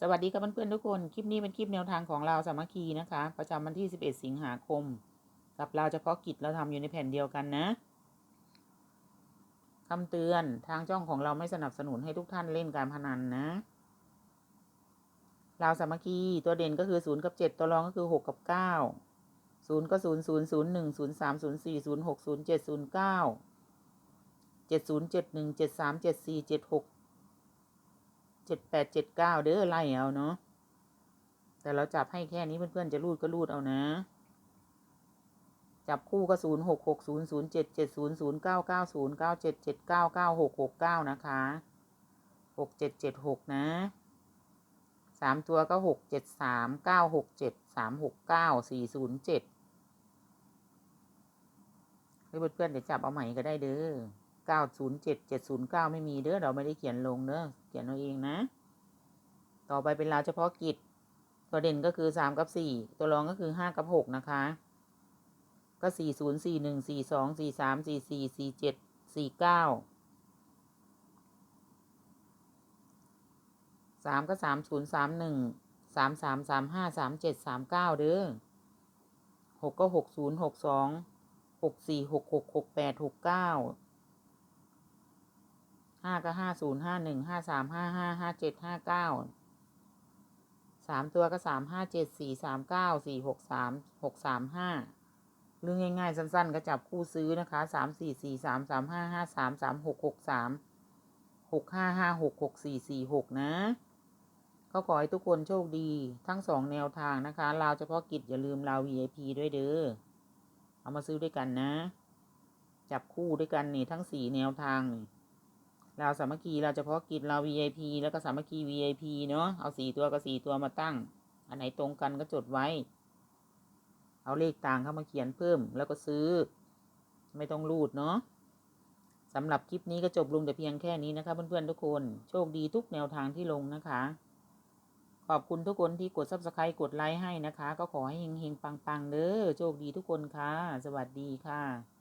สวัสดีครับเพื่อนๆทุกคน คลิปนี้เป็นคลิปแนวทางของเราสามัคคีนะคะ ประจำวันที่ 11 สิงหาคม กับเราเฉพาะกิจเราทำอยู่ในแผ่นเดียวกันนะคำเตือนทางช่องของเราไม่สนับสนุนให้ทุกท่านเล่นการพนันนะเราสามัคคีตัวเด่นก็คือ0กับ 7 ตัวรองก็คือ 6 กับ 9 0 ก็ 0 0 0 1 0 3 0 4 0 6 0 7 0 9 7 0 7 1 7 3 7 4 7 6 เจ็ดแปดเจ็ดเก้าเด้อไล่เอาเนาะแต่เราจับให้แค่นี้เพื่อนๆจะรูดก็รูดเอานะ จับคู่ก็ศูนย์หกหกศูนย์ศูนย์เจ็ดเจ็ดศูนย์ศูนย์เก้าเก้าศูนย์เก้าเจ็ดเจ็ดเก้าเก้าหกหกเก้านะคะหกเจ็ดเจ็ดหกนะสามตัวก็หกเจ็ดสามเก้าหกเจ็ดสามหกเก้าสี่ศูนย์เจ็ดเพื่อนๆเดี๋ยวจับเอาใหม่ก็ได้เด้อเก้าศูนย์เจ็ดเจ็ดศูนย์เก้าไม่มีเด้อเราไม่ได้เขียนลงเด้อ ขียนเอาเองนะ ต่อไปเป็นราวเฉพาะกิจ ตัวเด่นก็คือสามกับสี่ตัวรองก็คือห้ากับหกนะคะ ก็สี่ศูนย์สี่หนึ่งสี่สองสี่สามสี่สี่สี่เจ็ดสี่เก้าสามก็สามศูนย์สามหนึ่งสามสามสามห้าสามเจ็ดสามเก้าเด้อหกก็หกศูนย์หกสองหกสี่หกหกหกแปดหกเก้า ห้าก็ห้าศูนย์ห้าหนึ่งห้าสามห้าห้าห้าเจ็ดห้าเก้าสามตัวก็สามห้าเจ็ดสี่สามเก้าสี่หกสามหกสามห้าเรื่องง่ายๆ สั้นๆ ก็จับคู่ซื้อนะคะสามสี่สี่สามสามห้าห้าสามสามหกหกสามหกห้าห้าหกหกสี่สี่หกนะก็ขอให้ทุกคนโชคดีทั้งสองแนวทางนะคะลาวเฉพาะกิจอย่าลืมลาว VIP ด้วยเด้อเอามาซื้อด้วยกันนะ จับคู่ด้วยกันนี่ทั้งสี่แนวทางนี่ เราสามัคคีเราเฉพาะกิจเรา VIP แล้วก็สามัคคี VIP เนาะเอาสี่ตัวกับสี่ตัวมาตั้ง อันไหนตรงกันก็จดไว้ เอาเลขต่างเข้ามาเขียนเพิ่มแล้วก็ซื้อ ไม่ต้องรูดเนาะสำหรับคลิปนี้ก็จบลงแต่เพียงแค่นี้นะคะ เพื่อนๆทุกคนโชคดีทุกแนวทางที่ลงนะคะ ขอบคุณทุกคนที่กด subscribe กดไลค์ให้นะคะ ก็ขอให้เฮงๆปังๆเด้อโชคดีทุกคนค่ะ สวัสดีค่ะ